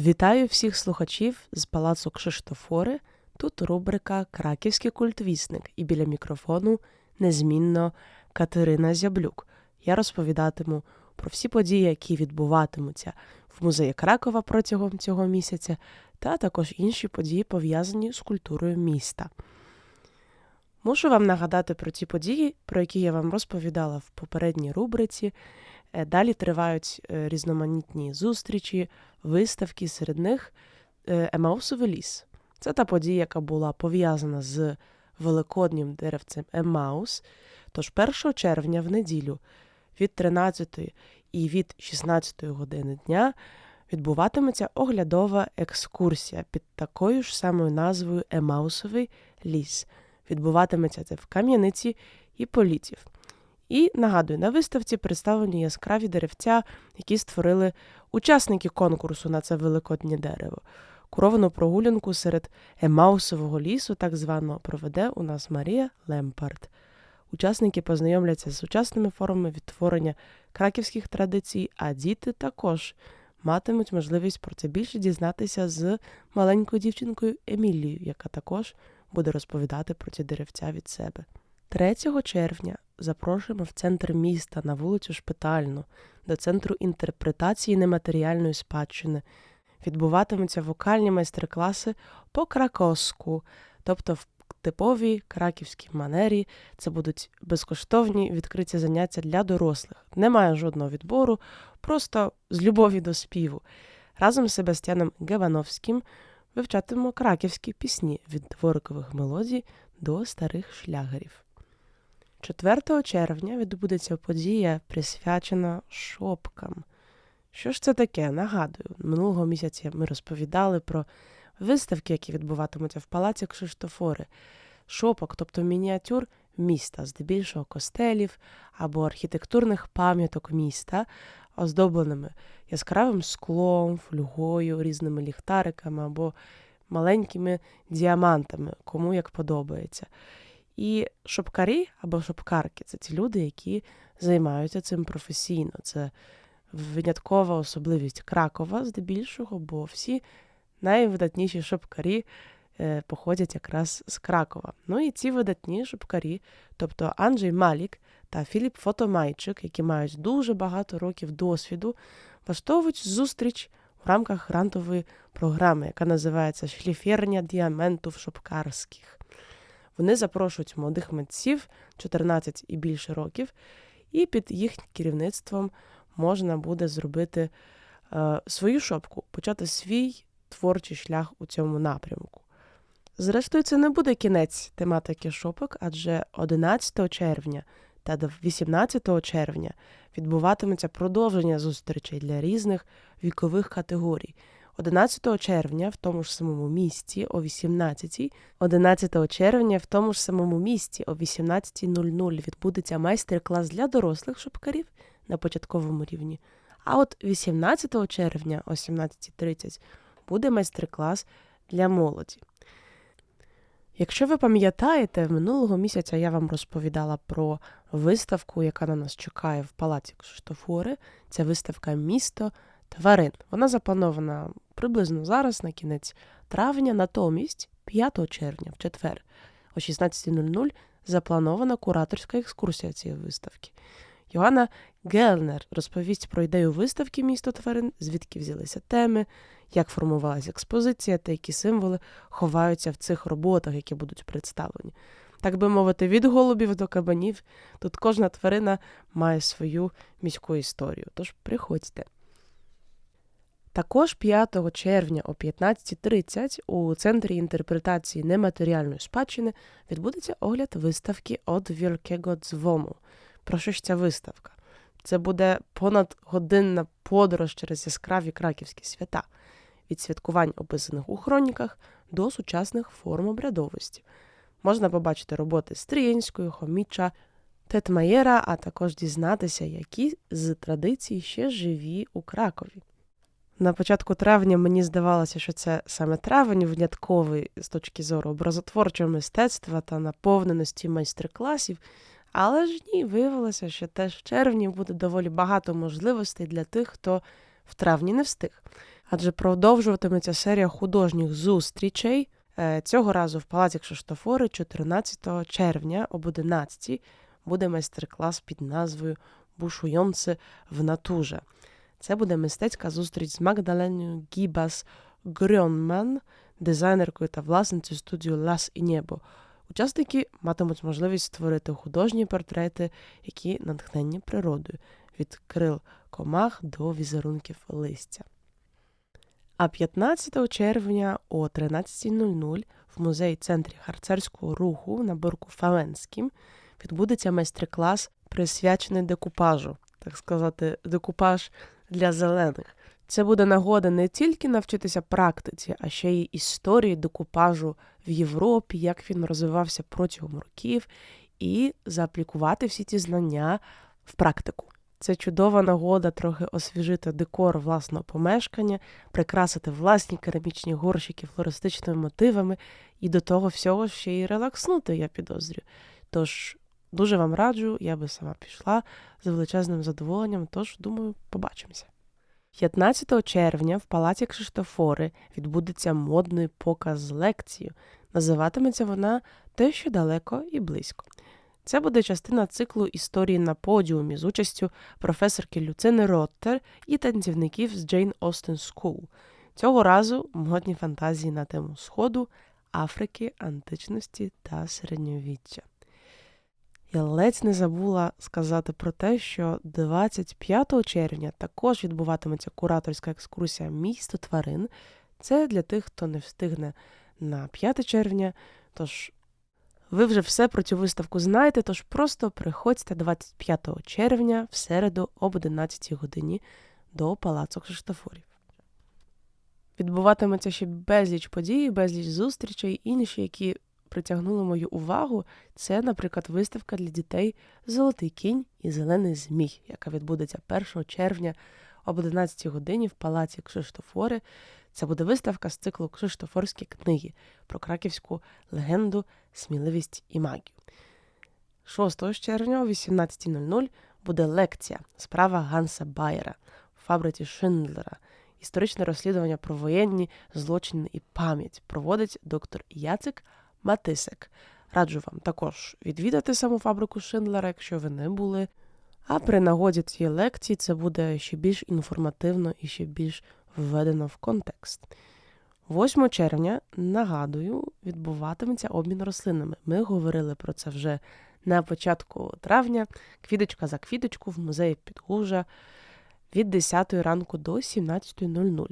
Вітаю всіх слухачів з палацу Кшиштофори. Тут рубрика Краківський культвісник і біля мікрофону незмінно Катерина Зяблюк. Я розповідатиму про всі події, які відбуватимуться в музеї Кракова протягом цього місяця, та також інші події, пов'язані з культурою міста. Мушу вам нагадати про ті події, про які я вам розповідала в попередній рубриці. Е, Далі тривають е, різноманітні зустрічі, виставки, серед них Емаусовий ліс. Це та подія, яка була пов'язана з великоднім деревцем Емаус. Тож 1 червня в неділю від 13 і від 16 години дня відбуватиметься оглядова екскурсія під такою ж самою назвою Емаусовий ліс. Відбуватиметься це в Кам'яниці і Політів. І нагадую, на виставці представлені яскраві деревця, які створили учасники конкурсу на це великоднє дерево. Куровану прогулянку серед Емаусового лісу, так званого, проведе у нас Марія Лемпард. Учасники познайомляться з сучасними формами відтворення краківських традицій, а діти також матимуть можливість про це більше дізнатися з маленькою дівчинкою Емілією, яка також буде розповідати про ці деревця від себе. 3 червня запрошуємо в центр міста на вулицю Шпитальну до центру інтерпретації нематеріальної спадщини. Відбуватимуться вокальні майстер-класи по кракоску, тобто в типовій краківській манері. Це будуть безкоштовні відкриті заняття для дорослих. Немає жодного відбору, просто з любові до співу. Разом з Себастьяном Гевановським вивчатимемо краківські пісні від дворикових мелодій до старих шлягерів. 4 червня відбудеться подія, присвячена шопкам. Що ж це таке? Нагадую, минулого місяця ми розповідали про виставки, які відбуватимуться в палаці Кшиштофори, шопок, тобто мініатюр міста, здебільшого костелів або архітектурних пам'яток міста, оздобленими яскравим склом, фольгою, різними ліхтариками або маленькими діамантами, кому як подобається. І шопкарі або шопкарки це ті люди, які займаються цим професійно. Це виняткова особливість Кракова, здебільшого, бо всі найвидатніші шопкарі е, походять якраз з Кракова. Ну і ці видатні шопкарі, тобто Анджей Малік та Філіп Фотомайчик, які мають дуже багато років досвіду, влаштовують зустріч в рамках грантової програми, яка називається Шліферня діаментів шопкарських. Вони запрошують молодих митців 14 і більше років, і під їхнім керівництвом можна буде зробити е, свою шопку, почати свій творчий шлях у цьому напрямку. Зрештою, це не буде кінець тематики шопок, адже 11 червня та 18 червня відбуватиметься продовження зустрічей для різних вікових категорій. 11 червня в тому ж самому місті о 18 11 червня в тому ж самому місті о 18.00 відбудеться майстер-клас для дорослих шопкарів на початковому рівні. А от 18 червня о 17.30 буде майстер-клас для молоді. Якщо ви пам'ятаєте, минулого місяця я вам розповідала про виставку, яка на нас чекає в палаці Кшиштофори. Ця виставка Місто тварин. Вона запланована приблизно зараз, на кінець травня, натомість 5 червня, в четвер, о 16.00 запланована кураторська екскурсія цієї виставки. Йоанна Гелнер розповість про ідею виставки місто тварин, звідки взялися теми, як формувалася експозиція та які символи ховаються в цих роботах, які будуть представлені. Так би мовити, від голубів до кабанів тут кожна тварина має свою міську історію. Тож приходьте. Також 5 червня о 15.30 у Центрі інтерпретації нематеріальної спадщини відбудеться огляд виставки «Од Вількего дзвому». Про що ж ця виставка? Це буде понадгодинна подорож через яскраві краківські свята, від святкувань, описаних у хроніках, до сучасних форм обрядовості. Можна побачити роботи Стрієнської, Хоміча, Тетмаєра, а також дізнатися, які з традицій ще живі у Кракові. На початку травня мені здавалося, що це саме травень винятковий з точки зору образотворчого мистецтва та наповненості майстер-класів, але ж ні, виявилося, що теж в червні буде доволі багато можливостей для тих, хто в травні не встиг. адже продовжуватиметься серія художніх зустрічей. Е, Цього разу в Палаці Кшиштофори 14 червня об 11 буде майстер-клас під назвою Бушуйонце в натуже. Це буде мистецька зустріч з Магдаленою Гібас Грьонман, дизайнеркою та власницею студію Лас і Небо. Учасники матимуть можливість створити художні портрети, які натхненні природою, від крил комах до візерунків листя. А 15 червня о 13.00 в музеї центрі харцерського руху на Борку Фаленським відбудеться майстер-клас, присвячений декупажу, так сказати, декупаж для зелених. Це буде нагода не тільки навчитися практиці, а ще й історії декупажу в Європі, як він розвивався протягом років, і зааплікувати всі ті знання в практику. Це чудова нагода трохи освіжити декор власного помешкання, прикрасити власні керамічні горщики флористичними мотивами і до того всього ще й релакснути, я підозрюю. Тож дуже вам раджу, я би сама пішла з величезним задоволенням, тож думаю, побачимося. 15 червня в Палаці Кшиштофори відбудеться модний показ лекцію. Називатиметься вона Те, що далеко і близько. Це буде частина циклу історії на подіумі з участю професорки Люцини Роттер і танцівників з Jane Austen School. Цього разу модні фантазії на тему Сходу, Африки, античності та середньовіччя. Я ледь не забула сказати про те, що 25 червня також відбуватиметься кураторська екскурсія місто тварин. Це для тих, хто не встигне на 5 червня. Тож ви вже все про цю виставку знаєте, тож просто приходьте 25 червня в середу об 11 годині до Палацу Кшиштофорів. Відбуватиметься ще безліч подій, безліч зустрічей, інші, які притягнули мою увагу, це, наприклад, виставка для дітей Золотий кінь і Зелений Змій, яка відбудеться 1 червня об 11 годині в Палаці Кшиштофори. Це буде виставка з циклу Кшиштофорські книги про краківську легенду, сміливість і магію. 6 червня о 18.00 буде лекція Справа Ганса Байера в фабриці Шиндлера. Історичне розслідування про воєнні злочини і пам'ять проводить доктор Яцик Матисек. Раджу вам також відвідати саму фабрику Шиндлера, якщо ви не були. А при нагоді цієї лекції це буде ще більш інформативно і ще більш введено в контекст. 8 червня, нагадую, відбуватиметься обмін рослинами. Ми говорили про це вже на початку травня, квіточка за квіточку в музеї Підгужа від 10 ранку до 17.00.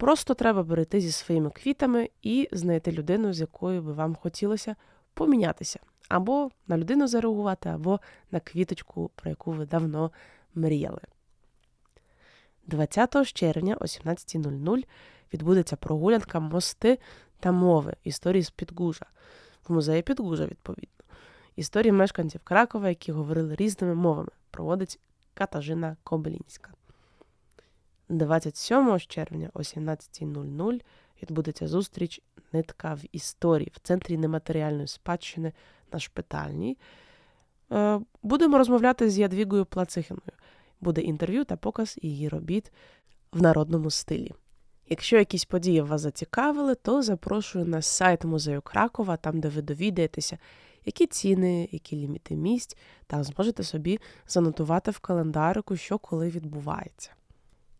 Просто треба перейти зі своїми квітами і знайти людину, з якою би вам хотілося помінятися. Або на людину зареагувати, або на квіточку, про яку ви давно мріяли. 20 червня о 17.00 відбудеться прогулянка мости та мови історії з Підгужа в музеї Підгужа, відповідно. Історії мешканців Кракова, які говорили різними мовами, проводить Катажина Кобилінська. 27 червня о 17.00 відбудеться зустріч Нитка в історії в центрі нематеріальної спадщини на шпитальній. Е, будемо розмовляти з Ядвігою Плацихиною. Буде інтерв'ю та показ її робіт в народному стилі. Якщо якісь події вас зацікавили, то запрошую на сайт музею Кракова, там де ви довідаєтеся, які ціни, які ліміти місць, та зможете собі занотувати в календарику, що коли відбувається.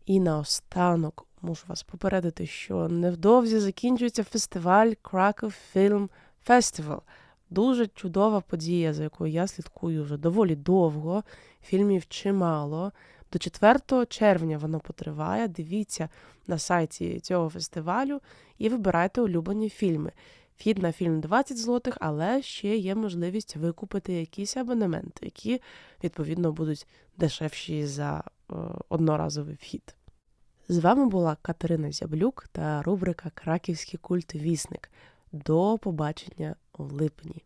І наостанок мушу вас попередити, що невдовзі закінчується фестиваль Krakow Film Festival. Дуже чудова подія, за якою я слідкую вже доволі довго. Фільмів чимало. До 4 червня воно потриває. Дивіться на сайті цього фестивалю і вибирайте улюблені фільми. Вхід на фільм 20 злотих, але ще є можливість викупити якісь абонементи, які, відповідно, будуть дешевші за одноразовий вхід. З вами була Катерина Зяблюк та рубрика Краківський культ Вісник. До побачення в липні.